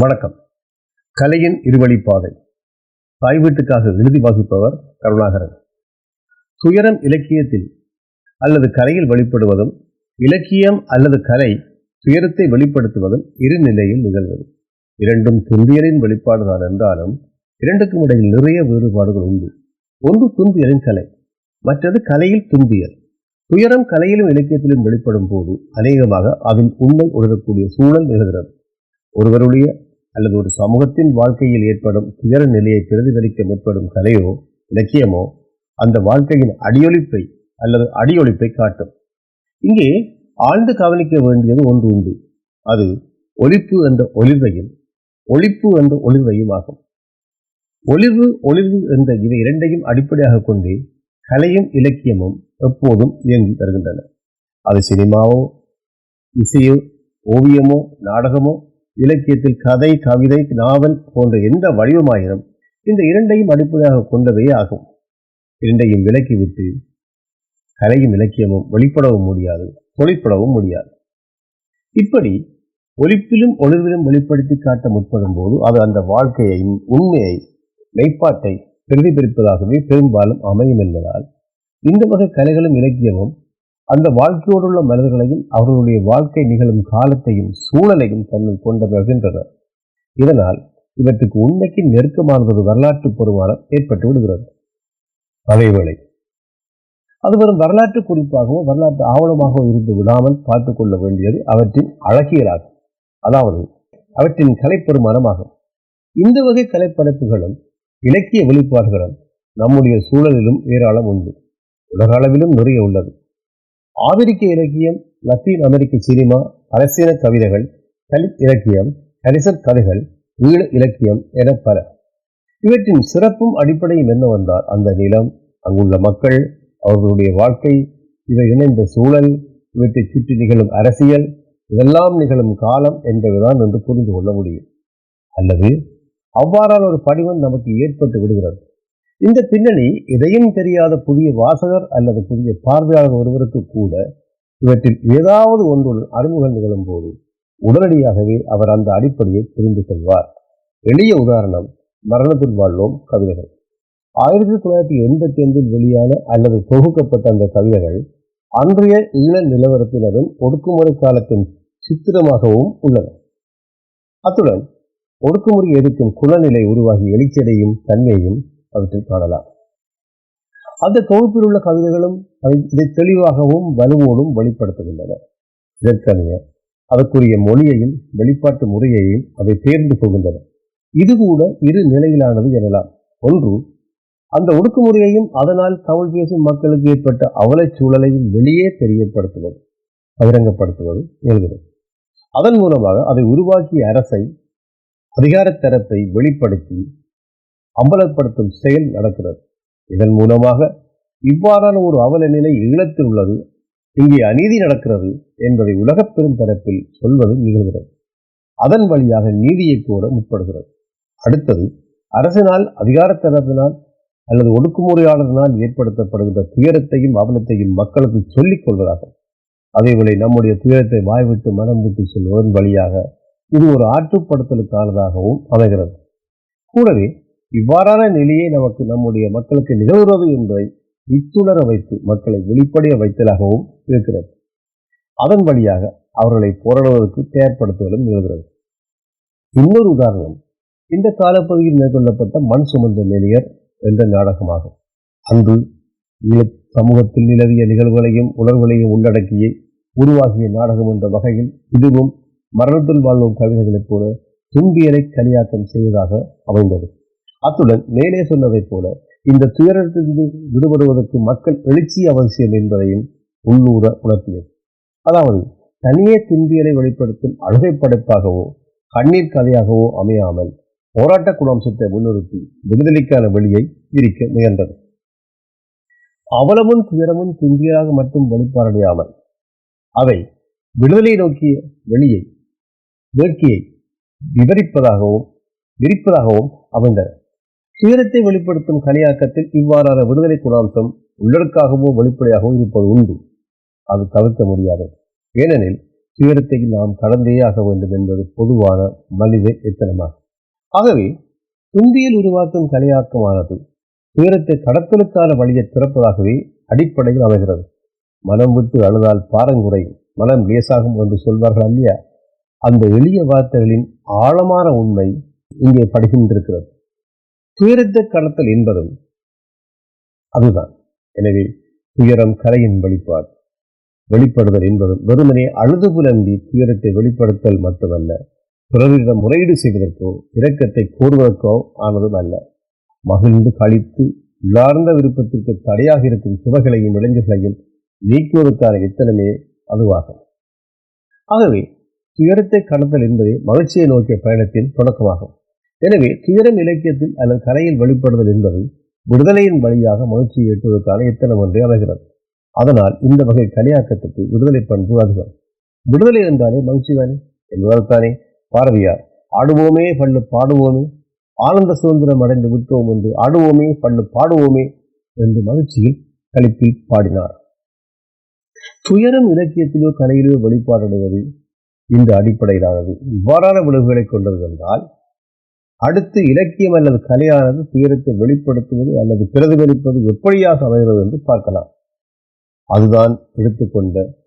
வணக்கம். கலையின் இருவழிப்பாதை. தாய் வீட்டுக்காக எழுதி வாசிப்பவர் கருணாகரன். துயரம் இலக்கியத்தில் அல்லது கலையில் வெளிப்படுவதும் இலக்கியம் அல்லது கலை துயரத்தை வெளிப்படுத்துவதும் இரு நிலையில் நிகழ்வது. இரண்டும் துன்பியலின் வெளிப்பாடுதான் என்றாலும் இரண்டுக்கும் இடையில் நிறைய வேறுபாடுகள் உண்டு. ஒன்று துன்பியலின் கலை மற்றது கலையில் துன்பியல் துயரம் கலையிலும் இலக்கியத்திலும் வெளிப்படும் போது அநேகமாக அதில் உண்மை உணரக்கூடிய சூழல் நிகழ்கிறது. ஒருவருடைய அல்லது ஒரு சமூகத்தின் வாழ்க்கையில் ஏற்படும் துயர நிலையை பிரதிபலிக்க முற்படும் கலையோ இலக்கியமோ அந்த வாழ்க்கையின் அடியொலிப்பை அல்லது அடியொலிப்பை காட்டும். இங்கே ஆழ்ந்து கவனிக்க வேண்டியது ஒன்று உண்டு. அது ஒலிப்பு என்ற ஒளிர்வையும் ஒளிப்பு என்ற ஒளிர்வையும் ஆகும் ஒளிர்வு ஒளிர்வு என்ற இவை இரண்டையும் அடிப்படையாக கொண்டு கலையும் இலக்கியமும் எப்போதும் இயங்கி வருகின்றன. அது சினிமாவோ இசையோ ஓவியமோ நாடகமோ இலக்கியத்தில் கதை கவிதை நாவல் போன்ற எந்த வடிவமாயினும் இந்த இரண்டையும் அடிப்படையாக கொண்டவே ஆகும். இரண்டையும் விலக்கிவிட்டு கலையும் இலக்கியமும் வெளிப்படவும் முடியாது தொழிற்படவும் முடியாது. இப்படி ஒலிப்பிலும் ஒளிர்விலும் வெளிப்படுத்தி காட்ட முற்படும் போது அது அந்த வாழ்க்கையையும் உண்மையை மெய்ப்பாட்டை பிரதிபலிப்பதாகவே பெரும்பாலும் அமையும் என்பதால் இந்த வகை கலைகளும் இலக்கியமும் அந்த வாழ்க்கையோடுள்ள மனிதர்களையும் அவர்களுடைய வாழ்க்கை நிகழும் காலத்தையும் சூழலையும் தன்னில் கொண்டு வருகின்றன இதனால் இவற்றுக்கு உண்மைக்கு நெருக்கமானதொரு வரலாற்று பொருமானம் ஏற்பட்டு விடுகிறது. அதேவேளை அது வரும் வரலாற்று குறிப்பாகவோ வரலாற்று ஆவணமாகவோ இருந்து விடாமல் பார்த்து கொள்ள வேண்டியது அவற்றின் அழகியலாகும். அதாவது அவற்றின் கலைப்பெருமானமாகும் இந்த வகை கலைப்படைப்புகளும் இலக்கிய வெளிப்பாடுகளும் நம்முடைய சூழலிலும் ஏராளம் உண்டு. உலக அளவிலும் நிறைய உள்ளது. ஆப்பிரிக்க இலக்கியம் லத்தீன் அமெரிக்க சினிமா அரசியல கவிதைகள் தலித் இலக்கியம் கரிசல் கதைகள் ஈழ இலக்கியம் என பல. இவற்றின் சிறப்பும் அடிப்படையும் என்னவென்றால் அந்த நிலம் அங்குள்ள மக்கள் அவர்களுடைய வாழ்க்கை இவை இணைந்த சூழல் இவற்றை சுற்றி நிகழும் அரசியல் இதெல்லாம் நிகழும் காலம் என்பதுதான் என்று புரிந்து கொள்ள முடியும். அல்லது அவ்வாறான ஒரு படிவம் நமக்கு ஏற்பட்டு விடுகிறது. இந்த பின்னணி எதையும் தெரியாத புதிய வாசகர் அல்லது புதிய பார்வையாளர் ஒருவருக்கு கூட இவற்றில் ஏதாவது ஒன்றுடன் அறிமுகம் நிகழும் போது உடனடியாகவே அவர் அந்த அடிப்படையை புரிந்து கொள்வார். எளிய உதாரணம் மரணத்தில் வாழ்வோம் கவிதைகள். ஆயிரத்தி தொள்ளாயிரத்தி எண்பத்தி ஐந்தில் வெளியான அல்லது தொகுக்கப்பட்ட அந்த கவிதைகள் அன்றைய ஈழ நிலவரத்தினரும் ஒடுக்குமுறை காலத்தின் சித்திரமாகவும் உள்ளன. அத்துடன் ஒடுக்குமுறை எதிர்க்கும் குலநிலை உருவாகி எழுச்சியடையும் தன்மையும் அவற்றில் காணலாம் அந்த தொகுப்பில் உள்ள கவிதைகளும் இதை தெளிவாகவும் வலுவோடும் வெளிப்படுத்துகின்றன. இதற்கறிய அதற்குரிய மொழியையும் வெளிப்பாட்டு முறையையும் அவை தேர்ந்து கொள்கின்றன. இது கூட இரு நிலையிலானது எனலாம். ஒன்று அந்த ஒடுக்குமுறையையும் அதனால் தமிழ் பேசும் மக்களுக்கு ஏற்பட்ட அவலச் சூழலையும் வெளியே தெரியப்படுத்துவது பகிரங்கப்படுத்துவது எழுதுவது அதன் மூலமாக அதை உருவாக்கிய அரசை அதிகாரத் தரத்தை வெளிப்படுத்தி அம்பலப்படுத்தும் செயல் நடக்கிறது. இதன் மூலமாக இவ்வாறான ஒரு அவல நிலை ஈழத்தில் உள்ளது இங்கே அநீதி நடக்கிறது என்பதை உலகப் பெரும் தரப்பில் சொல்வது நிகழ்கிறது. அதன் வழியாக நீதியை கோர முற்படுகிறது. அடுத்தது அரசினால் அதிகாரத்தரத்தினால் அல்லது ஒடுக்குமுறையாளரினால் ஏற்படுத்தப்படுகின்ற துயரத்தையும் அவலத்தையும் மக்களுக்கு சொல்லிக் கொள்வதாகும். அதேவேளை நம்முடைய துயரத்தை வாய்விட்டு மனம் விட்டு சொல்வதன் வழியாக இது ஒரு ஆற்றுப்படுத்தலுக்கானதாகவும் அமைகிறது. கூடவே இவ்வாறான நிலையை நமக்கு நம்முடைய மக்களுக்கு நிகழ்கிறது என்பதை இத்துணர வைத்து மக்களை வெளிப்படைய வைத்தலாகவும் இருக்கிறது. அதன் வழியாக அவர்களை போராடுவதற்கு தயார்படுத்துவதும் நிகழ்கிறது. இன்னொரு உதாரணம். இந்த காலப்பகுதியில் மேற்கொள்ளப்பட்ட மண் சுமந்த நிலையர் என்ற நாடகமாகும். அன்று ஈழ சமூகத்தில் நிலவிய நிகழ்வுகளையும் உணர்வுகளையும் உள்ளடக்கிய உருவாகிய நாடகம் என்ற வகையில் இதுவும் மரணத்தில் வாழும் கவிதைகளைப் போல துன்பியலை கலியாக்கம் செய்வதாக அமைந்தது. அத்துடன் மேலே சொன்னதைப் போல இந்த துயரத்திலிருந்து விடுபடுவதற்கு மக்கள் எழுச்சி அவசியம் என்பதையும் உள்ளூர உணர்த்தியது அதாவது தனியே துன்பியலை வெளிப்படுத்தும் அழுகை படைப்பாகவோ கண்ணீர் கதையாகவோ அமையாமல் போராட்ட குணாம்சத்தை முன்னிறுத்தி விடுதலைக்கான வெளியை விரிக்க முயன்றது. அவலமும் துயரமும் துன்பியலாக மட்டும் வெளிப்பாடடையாமல் அவை விடுதலை நோக்கிய வெளியை வேட்கையை விவரிப்பதாகவும் விரிப்பதாகவும் அமைந்தன. துயரத்தை வெளிப்படுத்தும் கலியாக்கத்தில் இவ்வாறான விடுதலை குணாம்சம் உள்ளடக்காகவோ வெளிப்படையாகவோ இருப்பது உண்டு. அது தவிர்க்க முடியாது. ஏனெனில் துயரத்தை நாம் கடந்தே ஆக வேண்டும் என்பது பொதுவான மனித எத்தனமாகும் ஆகவே துன்பியல் உருவாக்கும் கலையாக்கமானது துயரத்தை கடத்தலுக்கான வழியை திறப்பதாகவே அடிப்படையில் அமைகிறது. மனம் விட்டு அழுதால் பாரங்குறையும் மனம் லேசாகும் என்று சொல்வார்கள் இல்லையா அந்த எளிய வார்த்தைகளின் ஆழமான உண்மை இங்கே படுகின்றிருக்கிறது. துயரத்தை கடத்தல் என்பதும் அதுதான். எனவே துயரம் கரையின் வெளிப்பாடு. வெளிப்படுதல் என்பதும் வெறுமனே அழுது புலம்பி துயரத்தை வெளிப்படுத்தல் மட்டுமல்ல பிறரிடம் முறையீடு செய்வதற்கோ இரக்கத்தை கோருவதற்கோ ஆனதும் அல்ல. மகிழ்ந்து கழித்து உள்ளார்ந்த விருப்பத்திற்கு தடையாக இருக்கும் சுவைகளையும் விலங்குகளையும் நீக்குவதற்கான எத்தனமே அதுவாகும். ஆகவே துயரத்தை கடத்தல் என்பதே மகிழ்ச்சியை நோக்கிய பயணத்தின் தொடக்கமாகும். எனவே துயரம் இலக்கியத்தில் அல்லது கலையில் வெளிப்படுதல் என்பது விடுதலையின் வழியாக மகிழ்ச்சியை எட்டுவதற்கான எத்தனம் ஒன்றே அமைகிறது அதனால் இந்த வகை கலையாக்கத்துக்கு விடுதலை பண்பு அதிகம். விடுதலை என்றாலே மகிழ்ச்சி தானே? என்பதற்கானே பாரதியார் ஆடுவோமே பள்ளு பாடுவோமே ஆனந்த சுதந்திரம் அடைந்து விட்டோம் என்று ஆடுவோமே பள்ளு பாடுவோமே என்று மகிழ்ச்சியில் கழிப்பில் பாடினார். துயரம் இலக்கியத்திலோ கலையிலோ வெளிப்பாடடைவது இந்த அடிப்படையிலானது. இவ்வாறான விளைவுகளை கொண்டது என்றால் அடுத்து இலக்கியம் அல்லது கலையானது துயரத்தை வெளிப்படுத்துவது அல்லது பிரதிபலிப்பது எப்படியாக அமைகிறது என்று பார்க்கலாம். அதுதான் எடுத்துக்கொண்ட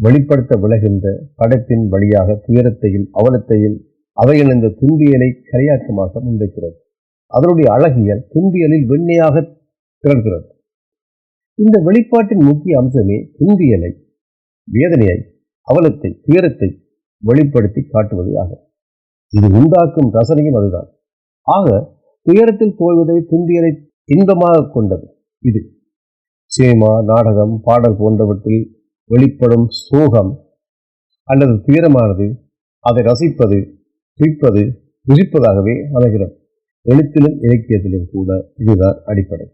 வெளிப்படுத்த விளைகின்ற படத்தின் வழியாக துயரத்தையும் அவலத்தையும் அவையிழந்த துன்பியலை கலையாக்கமாக முன்வைக்கிறது. அதனுடைய அழகியல் துன்பியலில் வெண்மையாக திகழ்கிறது. இந்த வெளிப்பாட்டின் முக்கிய அம்சமே துன்பியலை வேதனையை அவலத்தை துயரத்தை வெளிப்படுத்தி காட்டுவதே ஆகும். இது உண்டாக்கும் ரசனையும் அதுதான். ஆக துயரத்தில் தோல்வதை துன்பியலை இன்பமாக கொண்டது இது. சினிமா நாடகம் பாடல் போன்றவற்றில் வெளிப்படும் சோகம் அல்லது துயரமானது அதை ரசிப்பது துய்ப்பது ருசிப்பதாகவே அமைகிறது. எழுத்திலும் இலக்கியத்திலும் கூட இதுதான் அடிப்படை.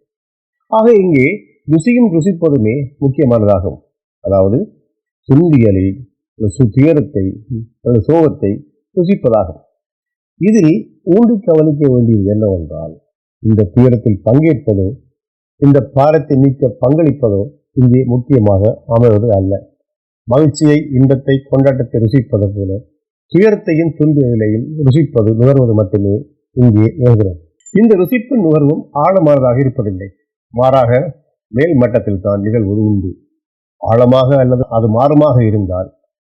ஆக இங்கே ருசியும் ருசிப்பதுமே முக்கியமானதாகும். அதாவது துன்பியலை துயரத்தை அல்லது சோகத்தை ருசிப்பதாகும் இதில் ஊன்றி கவனிக்க வேண்டியது என்னவென்றால் இந்த துயரத்தில் பங்கேற்பதோ இந்த பாரத்தை நீக்க பங்களிப்பதோ இங்கே முக்கியமாக அமைவது அல்ல. மகிழ்ச்சியை இன்பத்தை கொண்டாட்டத்தை ருசிப்பது போல துயரத்தையும் துன்பங்களையும் ருசிப்பது நுகர்வது மட்டுமே இங்கே நிகழ்கிறது. இந்த ருசிப்பு நுகர்வும் ஆழமானதாக இருப்பதில்லை. மாறாக மேல் மட்டத்தில் தான் நிகழ்வது உண்டு. ஆழமாக அல்லது அது மாறுமாக இருந்தால்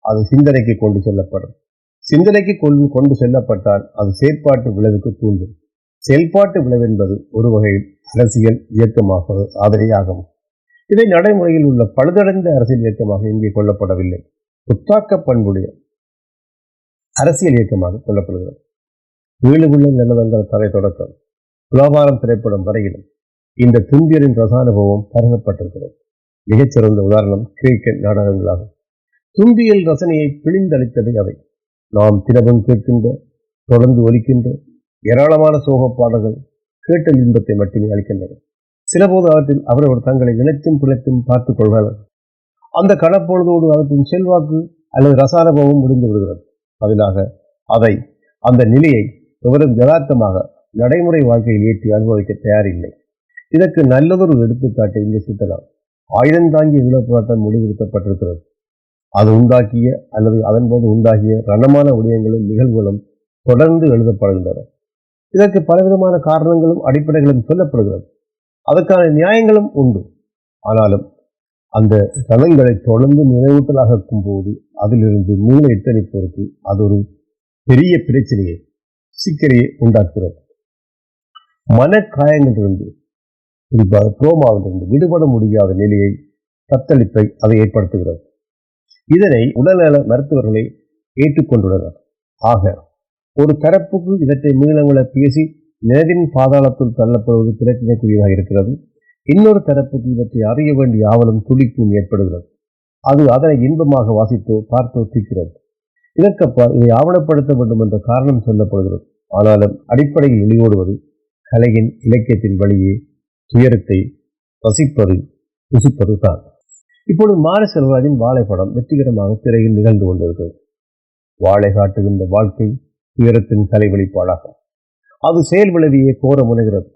அது சிந்தனைக்கு கொண்டு செல்லப்படும். சிந்தனைக்கு கொண்டு கொண்டு செல்லப்பட்டால் அது செயற்பாட்டு விளைவுக்கு தூண்டும். செயல்பாட்டு விளைவென்பது ஒரு வகையில் அரசியல் இயக்கமாக ஆதரையாகும். இதை நடைமுறையில் உள்ள பழுதடைந்த அரசியல் இயக்கமாக இங்கே கொள்ளப்படவில்லை. புத்தாக்க பண்புடைய அரசியல் இயக்கமாக கொள்ளப்படுகிறது. வீடுகுள்ள நிலவங்கள் தலை தொடக்கம். துலாபாரம் திரைப்படம் வரையிலும் இந்த துன்பியரின் ரசானுபவம் பருகப்பட்டிருக்கிறது மிகச்சிறந்த உதாரணம் கிரிக்கெட் நாடகங்களாகும். துன்பியல் ரசனையை பிழிந்தளித்தது அவை. நாம் தினமும் கேட்கின்ற தொடர்ந்து ஒலிக்கின்ற ஏராளமான சோக பாடல்கள் கேட்டல் இன்பத்தை மட்டுமே அளிக்கின்றன. சிலபோது அவற்றில் அவரவர் தங்களை நினைத்தும் பிழைத்தும் பார்த்துக் கொள்வார்கள். அந்த கடப்பொழுதோடு அவற்றின் செல்வாக்கு அல்லது ரசானுபவம் முடிந்து விடுகிறது. பதிலாக அதை அந்த நிலையை எவரும் யதார்த்தமாக நடைமுறை வாழ்க்கையில் ஏற்றி அனுபவிக்க தயாரில்லை. இதற்கு நல்லதொரு எடுத்துக்காட்டை இங்கே சுட்டலாம். ஆயுதம் தாங்கிய ஈழப்போராட்டம் முடிவுறுத்தப்பட்டிருக்கிறது. அது உண்டாக்கிய அல்லது அதன்போது உண்டாகிய ரணமான விடயங்களும் நிகழ்வுகளும் தொடர்ந்து எழுதப்படுகின்றன. இதற்கு பலவிதமான காரணங்களும் அடிப்படைகளும் சொல்லப்படுகிறது. அதற்கான நியாயங்களும் உண்டு. ஆனாலும் அந்த ரணங்களை தொடர்ந்து நினைவூட்டலாக போது அதிலிருந்து மீள எத்தனிப்பதற்கு அது ஒரு பெரிய பிரச்சனையை சிக்கலையை உண்டாக்குகிறது. மனக்காயங்களிலிருந்து குறிப்பாக ட்ரோமாவிலிருந்து விடுபட முடியாத நிலையை தத்தளிப்பை அதை ஏற்படுத்துகிறது. இதனை உடல்நல மருத்துவர்களை ஏற்றுக்கொண்டுள்ளனர். ஆக ஒரு தரப்புக்கு இவற்றை மீளங்களை பேசி நிலவின் பாதாளத்தில் தள்ளப்படுவது பிரச்சனைக்குரியதாக இருக்கிறது. இன்னொரு தரப்புக்கு இவற்றை அறிய வேண்டிய ஆவலும் துடிப்பும் ஏற்படுகிறது. அது அதனை இன்பமாக வாசித்து பார்த்தோ தீர்க்கிறது. இதற்கப்பால் இதை ஆவணப்படுத்த வேண்டும் என்ற காரணம் சொல்லப்படுகிறது. ஆனாலும் அடிப்படையில் வெளியோடுவது கலையின் இலக்கியத்தின் வழியே துயரத்தை ரசிப்பது ருசிப்பது தான் இப்பொழுது மார செல்வராஜின் வாழைப்படம் வெற்றிகரமாக திரையில் நிகழ்ந்து கொண்டிருக்கிறது. வாழை காட்டுகின்ற வாழ்க்கை துயரத்தின் கலை வெளிப்பாடாகும் அது செயல் விளைவியை கோர முனைகிறது.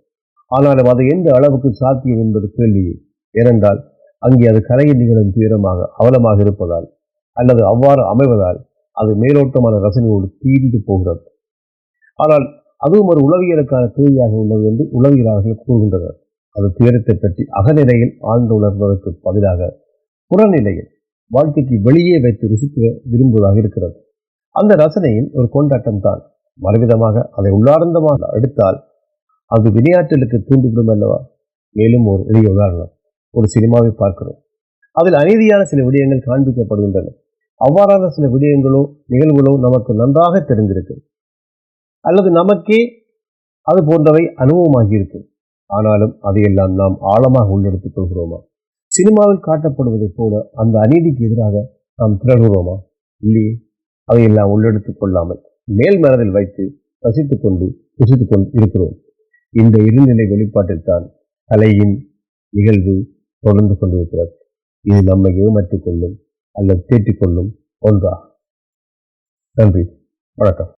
ஆனாலும் அது எந்த அளவுக்கு சாத்தியம் என்பது கேள்வியே. ஏனென்றால் அங்கே அது கலையில் நிகழும் துயரமாக அவலமாக இருப்பதால் அல்லது அவ்வாறு அமைவதால் அது மேலோட்டமான ரசனையோடு தீர்ந்து போகிறது. ஆனால் அதுவும் ஒரு உளவியலுக்கான தேவையாக உள்ளது என்று உளவியலாளர்கள் கூறுகின்றனர். அது துயரத்தை பற்றி அகநிலையில் ஆழ்ந்து உணர்வதற்கு பதிலாக புறநிலையில் வாழ்க்கைக்கு வெளியே வைத்து ருசிக்க விரும்புவதாக இருக்கிறது. அந்த ரசனையின் ஒரு கொண்டாட்டம் தான். மறுவிதமாக அதை உள்ளார்ந்தமாக எடுத்தால் அது விளையாட்டலுக்கு தூண்டிவிடும் அல்லவா? மேலும் ஒரு எளிய உதாரணம். ஒரு சினிமாவை பார்க்கிறோம். அதில் அநீதியான சில விடயங்கள் காண்பிக்கப்படுகின்றன. அவ்வாறான சில விடயங்களோ நிகழ்வுகளோ நமக்கு நன்றாக தெரிந்திருக்கு. அல்லது நமக்கே அது போன்றவை அனுபவமாகியிருக்கு ஆனாலும் அதையெல்லாம் நாம் ஆழமாக உள்ளெடுத்துக் கொள்கிறோமா? சினிமாவில் காட்டப்படுவதைப் போல அந்த அநீதிக்கு எதிராக நாம் திரள்கிறோமா இல்லையே. அதையெல்லாம் உள்ளெடுத்துக் கொள்ளாமல் மேல் மனதில் வைத்து ரசித்துக் கொண்டு புசித்துக் கொண்டு இருக்கிறோம். இந்த இருநிலை வெளிப்பாட்டில்தான் கலையின் நிகழ்வு தொடர்ந்து கொண்டிருக்கிறது. இது நம்மை ஏமாற்றிக் கொள்ளும் அல்லது தேற்றிக் கொள்ளும் ஒன்றா நன்றி. வணக்கம்.